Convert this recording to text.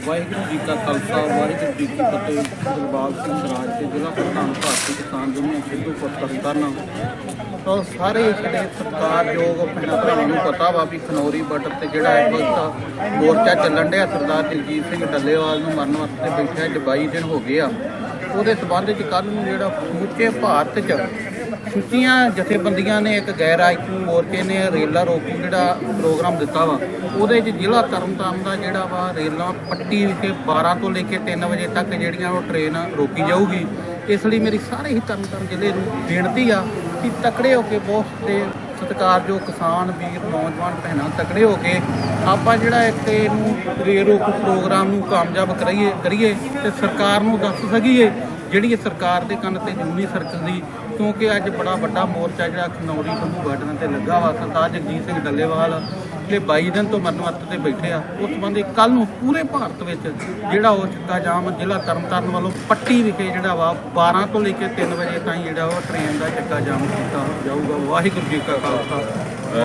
ਵਾਹਿਗੁਰੂ ਜੀ ਕਾ ਖਾਲਸਾ, ਵਾਹਿਗੁਰੂ ਜੀ ਕੀ ਫਤਿਹ। ਦਿਲਬਾਗ ਸਿੰਘ ਸਰਾਜ ਤੇ ਜ਼ਿਲ੍ਹਾ ਪ੍ਰਧਾਨ ਭਾਰਤੀ ਕਿਸਾਨ ਯੂਨੀਅਨ ਸਿੱਧੂਪੁਰ ਤਰਨਤਾਰਨ ਤਾਂ ਸਾਰੇ ਜਿਹੜੇ ਸਤਿਕਾਰਯੋਗ ਪਿੰਡਾਂ ਭਰਾਵਾਂ ਨੂੰ ਪਤਾ ਵਾ ਵੀ ਖਨੌਰੀ ਬਾਰਡਰ ਤੇ ਜਿਹੜਾ ਇਸ ਵਕਤ ਮੋਰਚਾ ਚੱਲਣ ਡਿਆ ਸਰਦਾਰ ਜਗਜੀਤ ਸਿੰਘ ਡੱਲੇਵਾਲ ਨੂੰ ਮਰਨ ਵਾਸਤੇ ਬੈਠਿਆ ਅੱਜ 22 ਦਿਨ ਹੋ ਗਏ ਆ। ਉਹਦੇ ਸਬੰਧ ਵਿੱਚ ਕੱਲ ਨੂੰ ਜਿਹੜਾ ਸਮੁੱਚੇ ਭਾਰਤ 'ਚ ਸੁੱਚੀਆਂ ਜਥੇਬੰਦੀਆਂ ਨੇ ਇੱਕ ਗੈਰ ਰਾਜਨੀਤਿਕ ਮੋਰਚੇ ਨੇ ਰੇਲਾ ਰੋਕੂ ਜਿਹੜਾ ਪ੍ਰੋਗਰਾਮ ਦਿੱਤਾ ਵਾ, ਉਹਦੇ 'ਚ ਜ਼ਿਲ੍ਹਾ ਤਰਨਤਾਰਨ ਦਾ ਜਿਹੜਾ ਵਾ ਰੇਲਾਂ ਪੱਟੀ ਵਿਖੇ 12 ਤੋਂ ਲੈ ਕੇ 3 ਵਜੇ ਤੱਕ ਜਿਹੜੀਆਂ ਉਹ ਟ੍ਰੇਨ ਰੋਕੀ ਜਾਊਗੀ। ਇਸ ਲਈ ਮੇਰੀ ਸਾਰੇ ਹੀ ਤਰਨਤਾਰਨ ਜ਼ਿਲ੍ਹੇ ਨੂੰ ਬੇਨਤੀ ਆ ਕਿ ਤਕੜੇ ਹੋ ਕੇ ਬਹੁਤ ਦੇ ਸਤਿਕਾਰਯੋਗ ਕਿਸਾਨ, ਵੀਰ, ਨੌਜਵਾਨ ਭੈਣਾਂ ਤਕੜੇ ਹੋ ਕੇ ਆਪਾਂ ਜਿਹੜਾ ਇੱਥੇ ਇਹਨੂੰ ਰੇਲ ਪ੍ਰੋਗਰਾਮ ਨੂੰ ਕਾਮਯਾਬ ਕਰਾਈਏ ਕਰੀਏ ਤੇ ਸਰਕਾਰ ਨੂੰ ਦੱਸ ਸਕੀਏ ਜਿਹੜੀ ਇਹ ਸਰਕਾਰ ਦੇ ਕੰਨ ਤੇ ਜੂਨੀ ਸਰਕਲ ਦੀ ਕਿਉਂਕਿ ਅੱਜ ਬੜਾ ਵੱਡਾ ਮੋਰਚਾ ਜਿਹੜਾ ਖਨੌਰੀ ਖੰਭੂ ਗਾਰਡਨ ਤੇ ਲੱਗਾ ਵਾ, ਸਰਦਾਰ ਜਗਜੀਤ ਸਿੰਘ ਡੱਲੇਵਾਲ। ਪਿਛਲੇ 22 ਦਿਨ ਤੋਂ ਮਰਨ ਵਰਤ ਤੇ ਬੈਠੇ ਆ, ਉਸ ਸੰਬੰਧੀ ਕੱਲ ਨੂੰ ਪੂਰੇ ਭਾਰਤ ਵਿੱਚ ਜਿਹੜਾ ਉਹ ਚੱਕਾ ਜਾਮ, ਜ਼ਿਲ੍ਹਾ ਤਰਨਤਾਰਨ ਵੱਲੋਂ ਪੱਟੀ ਵਿਖੇ ਜਿਹੜਾ ਵਾ 12 ਤੋਂ ਲੈ ਕੇ 3 ਵਜੇ ਤਾਈਂ ਜਿਹੜਾ ਉਹ ਟ੍ਰੇਨ ਦਾ ਚੱਕਾ ਜਾਮ ਕੀਤਾ ਜਾਊਗਾ। ਵਾਹਿਗੁਰੂ ਜੀ ਕਾ ਖਾਲਸਾ।